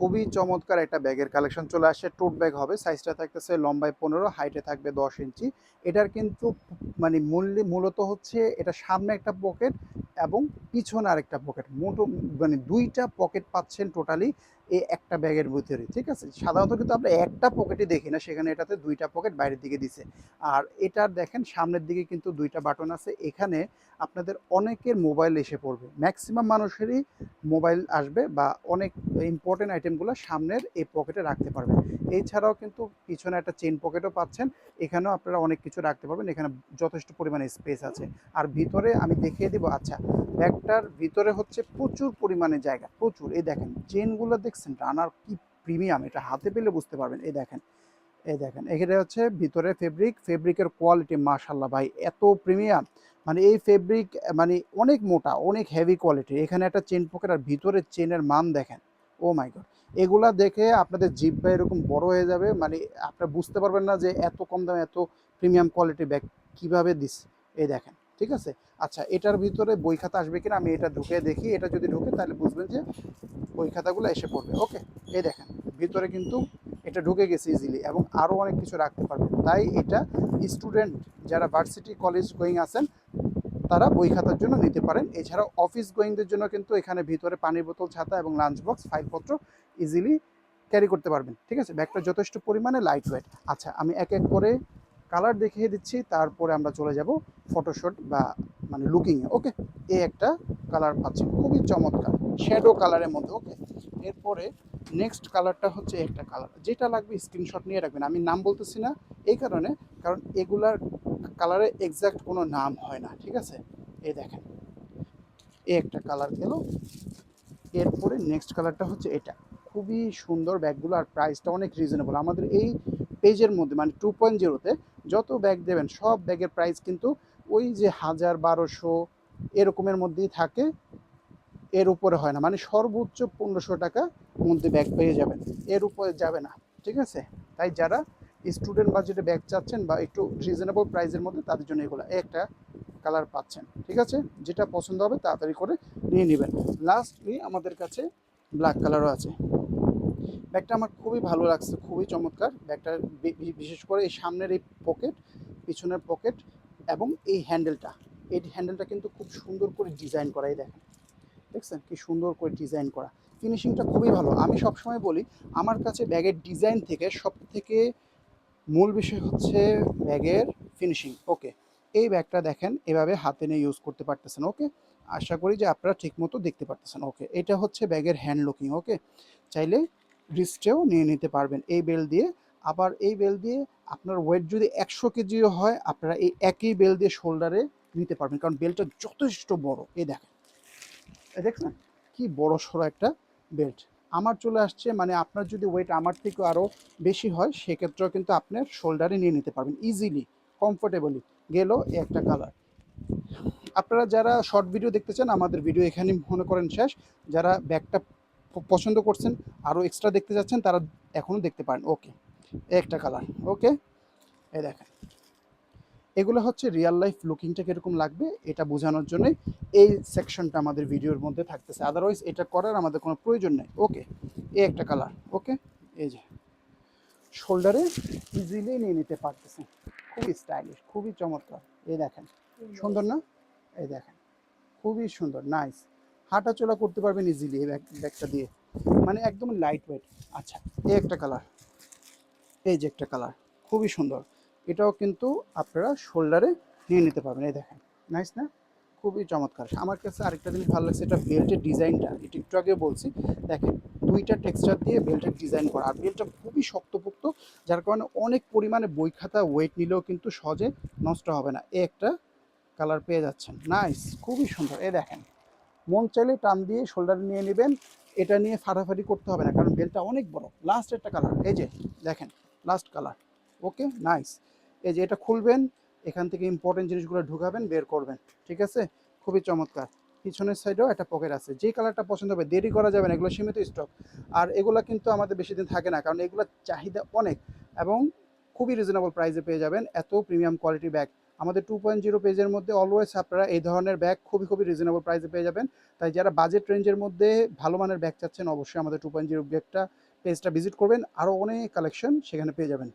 খুবই চমৎকার একটা ব্যাগের কালেকশন চলে আসছে টোট ব্যাগ হবে, সাইজটা থাকতেছে লম্বায় পনেরো হাইটে থাকবে দশ ইঞ্চি। এটার কিন্তু মানে মূল্য, মূলত হচ্ছে এটা সামনে একটা পকেট এবং পিছনে আরেকটা পকেট মোটো মানে দুইটা পকেট পাচ্ছেন টোটালি এই একটা ব্যাগের ভিতরে, ঠিক আছে? সাধারণত কিন্তু আমরা একটা পকেটে দেখি না, সেখানে এটাতে দুইটা পকেট বাইরের দিকে দিছে। আর এটার দেখেন, সামনের দিকে কিন্তু দুইটা বাটন আছে, এখানে আপনাদের অনেকের মোবাইল এসে পড়বে। ম্যাক্সিমাম মানুষেরই মোবাইল আসবে বা অনেক ইম্পর্টেন্ট আইটেমগুলো সামনের এই পকেটে রাখতে পারবেন। এছাড়াও কিন্তু পিছনে একটা চেন পকেটও পাচ্ছেন, এখানেও আপনারা অনেক কিছু রাখতে পারবেন, এখানে যথেষ্ট পরিমাণে স্পেস আছে। আর ভিতরে আমি দেখিয়ে দিব আচ্ছা ব্যাগটার ভিতরে হচ্ছে প্রচুর পরিমাণে জায়গা, প্রচুর। এই দেখেন চেনগুলো দেখছেন টানার কি প্রিমিয়াম এটা হাতে পেলে বুঝতে পারবেন। এই দেখেন এই দেখেন, এখানে হচ্ছে ভিতরে ফেব্রিক ফেব্রিকের কোয়ালিটি মাশাল্লাহ ভাই, এত প্রিমিয়াম মানে এই ফেব্রিক মানে অনেক মোটা, অনেক হেভি কোয়ালিটি এখানে একটা চেন পকেট আর ভিতরের চেনের মান দেখেন ও মাই গড এগুলা দেখে আপনাদের জিব্বা এরকম বড় হয়ে যাবে মানে আপনারা বুঝতে পারবেন না যে এত কম দামে এত প্রিমিয়াম কোয়ালিটি ব্যাগ কীভাবে দিস এই দেখেন ঠিক আছে? আচ্ছা এটার ভিতরে বই খাতা আসবে কিনা আমি এটা ঢুকে দেখি। এটা যদি ঢুকে তাহলে বুঝবেন যে বই খাতাগুলো এসে পড়বে। ওকে? এই দেখেন, ভিতরে কিন্তু এটা ঢুকে গেছে ইজিলি এবং আরও অনেক কিছু রাখতে পারবেন। তাই এটা স্টুডেন্ট যারা ভার্সিটি কলেজ গোয়িং আছেন, তারা বই খাতার জন্য নিতে পারেন। এছাড়াও অফিস গোয়িংদের জন্য কিন্তু এখানে ভিতরে পানির বোতল, ছাতা এবং লাঞ্চ বক্স ফাইলপত্র ইজিলি ক্যারি করতে পারবেন। ঠিক আছে? ব্যাগটা যথেষ্ট পরিমাণে লাইট ওয়েট আচ্ছা আমি এক এক করে কালার দেখিয়ে দিচ্ছি, তারপরে আমরা চলে যাব ফটোশুট বা মানে লুকিংয়ে ওকে এ একটা কালার পাচ্ছেন খুবই চমৎকার শ্যাডো কালারের মধ্যে ওকে এরপরে নেক্সট কালারটা হচ্ছে একটা কালার, যেটা লাগবে স্ক্রিনশট নিয়ে রাখবেন, আমি নাম বলতেছি না এই কারণে, কারণ এগুলার কালারে এক্স্যাক্ট কোনো নাম হয় না, ঠিক আছে? এই দেখেন, এ একটা কালার গেল, এরপরে নেক্সট কালারটা হচ্ছে এটা, খুবই সুন্দর ব্যাগগুলো আর প্রাইসটা অনেক রিজনেবল আমাদের এই পেজের মধ্যে মানে টু পয়েন্ট জিরোতে যত ব্যাগ দেবেন, সব ব্যাগের প্রাইস কিন্তু ওই যে হাজার বারোশো এরকমের মধ্যেই থাকে, এর উপরে হয় না। মানে সর্বোচ্চ পনেরোশো টাকা মধ্যে ব্যাগ পেয়ে যাবেন, এর উপরে যাবে না, ঠিক আছে? তাই যারা স্টুডেন্ট বাজেটে ব্যাগ চাচ্ছেন বা একটু রিজনেবল প্রাইসের মধ্যে তাদের জন্য এগুলো একটা কালার পাচ্ছেন, ঠিক আছে? যেটা পছন্দ হবে তাড়াতাড়ি করে নিয়ে নেবেন। লাস্টলি আমাদের কাছে ব্ল্যাক কালারও আছে। ব্যাগটা আমার খুবই ভালো লাগছে, খুবই চমৎকার। ব্যাগটা বিশেষ করে এই সামনের এই পকেট, পিছনের পকেট এবং এই হ্যান্ডেলটা। এই হ্যান্ডেলটা কিন্তু খুব সুন্দর করে ডিজাইন করাই দেখেন। দেখছেন? কি সুন্দর করে ডিজাইন করা। ফিনিশিংটা খুবই ভালো। আমি সবসময় বলি, আমার কাছে ব্যাগের ডিজাইন থেকে সব থেকে মূল বিষয় হচ্ছে ব্যাগের ফিনিশিং। ওকে, এই ব্যাগটা দেখেন, এভাবে হাতে নিয়ে ইউজ করতে পারতেছেন, ওকে? আশা করি যে আপনারা ঠিকমতো দেখতে পারতেছেন, ওকে? এটা হচ্ছে ব্যাগের হ্যান্ড লুকিং, ওকে? চাইলে রিস্টেও নিয়ে নিতে পারবেন এই বেল দিয়ে। আবার এই বেল দিয়ে আপনার ওয়েট যদি একশো কেজিও হয়, আপনারা এই একই বেল দিয়ে শোল্ডারে নিতে পারবেন। কারণ বেলটা যথেষ্ট বড়। এই দেখেন। দেখছেন? কি বড় সড়ো একটা বেল্ট। আমার চলে আসছে মানে আপনার যদি ওয়েট আমার থেকেও আরও বেশি হয়, সেক্ষেত্রেও কিন্তু আপনার শোল্ডারে নিয়ে নিতে পারবেন। Easily, comfortably. গেল একটা কালার। আপনারা যারা শর্ট ভিডিও দেখতে চান, আমাদের ভিডিও এখানে মনে করেন শেষ। যারা ব্যাগটা পছন্দ করছেন, আরও এক্সট্রা দেখতে যাচ্ছেন, তারা এখনও দেখতে পারেন। ওকে একটা কালার ওকে এই দেখেন, এগুলো হচ্ছে রিয়েল লাইফ লুকিংটা কীরকম লাগবে, এটা বোঝানোর জন্যই এই সেকশনটা আমাদের ভিডিওর মধ্যে থাকতেছে। আদারওয়াইজ এটা করার আমাদের কোনো প্রয়োজন নেই। ওকে এই একটা কালার ওকে এই যে শোল্ডারে ইজিলি নিয়ে নিতে পারতেছেন। খুবই স্টাইলিশ খুবই চমৎকার। এই দেখেন, সুন্দর না? এই দেখেন, খুবই সুন্দর নাইস হাঁটা চলা করতে পারবেন ইজিলি এই ব্যাগ ব্যাগটা দিয়ে। মানে একদম লাইট ওয়েট আচ্ছা এই একটা কালার এই যে একটা কালার খুবই সুন্দর। এটাও কিন্তু আপনারা শোল্ডারে নিয়ে নিতে পারবেন। এই দেখেন নাইস না? খুবই চমৎকার। আমার কাছে আরেকটা জিনিস ভালো লাগছে, এটা বেল্টের ডিজাইনটা এটা একটু আগে বলছি। দেখেন, দুইটা টেক্সচার দিয়ে বেল্টের ডিজাইন করা। আর বেল্টটা খুবই শক্তপোক্ত, যার কারণে অনেক পরিমাণে বই খাতা ওয়েট নিলেও কিন্তু সহজে নষ্ট হবে না। এ একটা কালার পেয়ে যাচ্ছেন। নাইস খুবই সুন্দর। এ দেখেন মন চাইলে টান দিয়ে শোল্ডারে নিয়ে নেবেন। এটা নিয়ে ফাটাফাটি করতে হবে না, কারণ বেলটা অনেক বড়। লাস্ট একটা কালার এই যে দেখেন লাস্ট কালার ওকে নাইস এই যে এটা খুলবেন, এখান থেকে ইম্পর্টেন্ট জিনিসগুলো ঢুকাবেন, বের করবেন, ঠিক আছে? খুবই চমৎকার। পিছনের সাইডেও একটা পকেট আছে। যে কালারটা পছন্দ হবে, দেরি করা যাবে না, এগুলো সীমিত স্টক আর এগুলো কিন্তু আমাদের বেশি দিন থাকে না, কারণ এগুলোর চাহিদা অনেক এবং খুবই রিজনেবল প্রাইসে পেয়ে যাবেন। এত প্রিমিয়াম কোয়ালিটি ব্যাগ আমাদের টু পয়েন্ট জিরো পেজের মধ্যে অলওয়েজ আপনারা এই ধরনের ব্যাগ খুবই খুবই রিজনেবল প্রাইসে পেয়ে যাবেন। তাই যারা বাজেট রেঞ্জের মধ্যে ভালো মানের ব্যাগ চাচ্ছেন, অবশ্যই আমাদের টু পয়েন্ট জিরো ব্যাগটা পেজটা ভিজিট করবেন। আরও অনেক কালেকশন সেখানে পেয়ে যাবেন।